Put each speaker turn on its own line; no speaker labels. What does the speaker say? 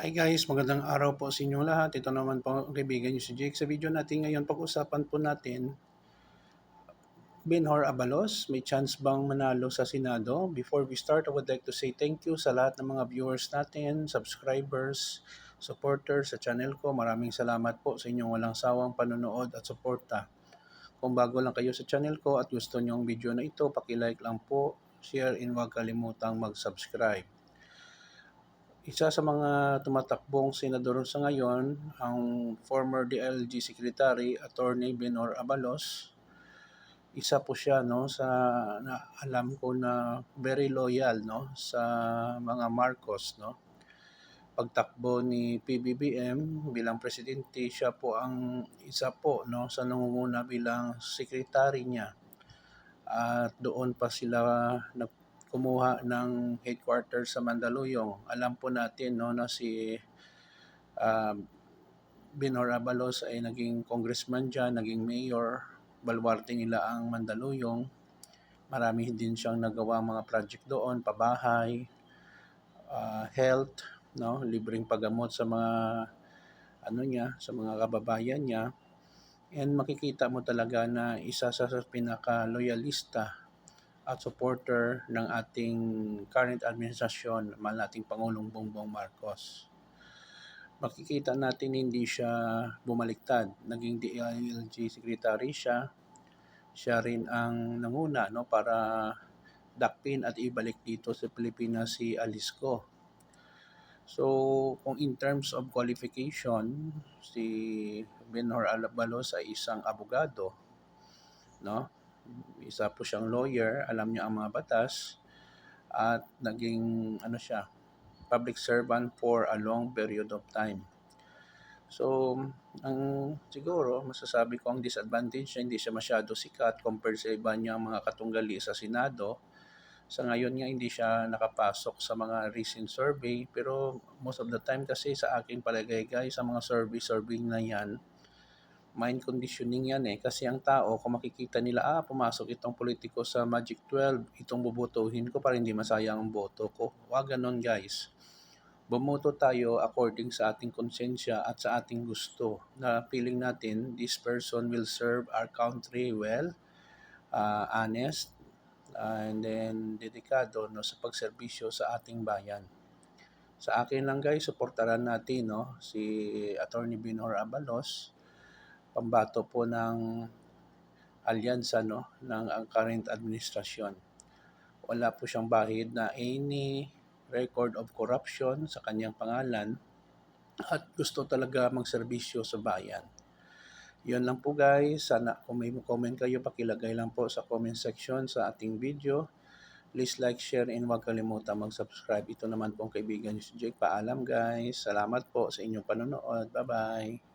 Hi guys, magandang araw po sa inyong lahat. Ito naman po ang kaibigan niyo si Jake. Sa video natin ngayon, pag-usapan po natin, Benhor Abalos, may chance bang manalo sa Senado? Before we start, I would like to say thank you sa lahat ng mga viewers natin, subscribers, supporters sa channel ko. Maraming salamat po sa inyong walang sawang panonood at suporta. Kung bago lang kayo sa channel ko at gusto niyo ang video na ito, paki-like lang po, share, and huwag kalimutang mag-subscribe. Isa sa mga tumatakbong senador sa ngayon, ang former DLG Secretary, Attorney Benor Abalos. Isa po siya no sa na, alam ko na very loyal no sa mga Marcos no. Pagtakbo ni PBBM bilang presidente, siya po ang isa po no sa nangunguna bilang secretary niya. At doon pa sila nag kumuha ng headquarters sa Mandaluyong. Alam po natin no, na si uh, Binor Abalos ay naging congressman dyan, naging mayor, balwarte nila ang Mandaluyong. Marami din siyang nagawa mga project doon, pabahay, uh, health, no, libreng paggamot sa mga ano niya, sa mga kababayan niya. And makikita mo talaga na isa sa pinaka-loyalista at supporter ng ating current administrasyon, mahal nating Pangulong Bongbong Marcos. Makikita natin hindi siya bumaliktad. Naging DILG secretary siya. Siya rin ang nanguna no, para dakpin at ibalik dito sa Pilipinas si Alisco. So, kung in terms of qualification, si Benhor Alabalos ay isang abogado, no? Isa po siyang lawyer, alam niya ang mga batas at naging ano siya, public servant for a long period of time. So, ang siguro masasabi ko ang disadvantage niya, hindi siya masyado sikat compared sa iba niyang mga katunggali sa Senado. Sa ngayon nga hindi siya nakapasok sa mga recent survey pero most of the time kasi sa akin palagay guys sa mga survey survey na yan mind conditioning yan eh. Kasi ang tao, kung makikita nila, ah, pumasok itong politiko sa Magic 12, itong bubutuhin ko para hindi masayang ang boto ko. Huwag ganon guys. Bumoto tayo according sa ating konsensya at sa ating gusto na feeling natin this person will serve our country well, uh, honest, uh, and then dedikado no, sa pagserbisyo sa ating bayan. Sa akin lang guys, suportaran natin no, si Attorney Binor Abalos pambato po ng alyansa no, ng ang current administrasyon. Wala po siyang bahid na any record of corruption sa kanyang pangalan at gusto talaga magserbisyo sa bayan. Yun lang po guys. Sana kung may comment kayo, pakilagay lang po sa comment section sa ating video. Please like, share, and huwag kalimutan mag-subscribe. Ito naman po ang kaibigan niyo si Jake. Paalam guys. Salamat po sa inyong panonood. Bye-bye.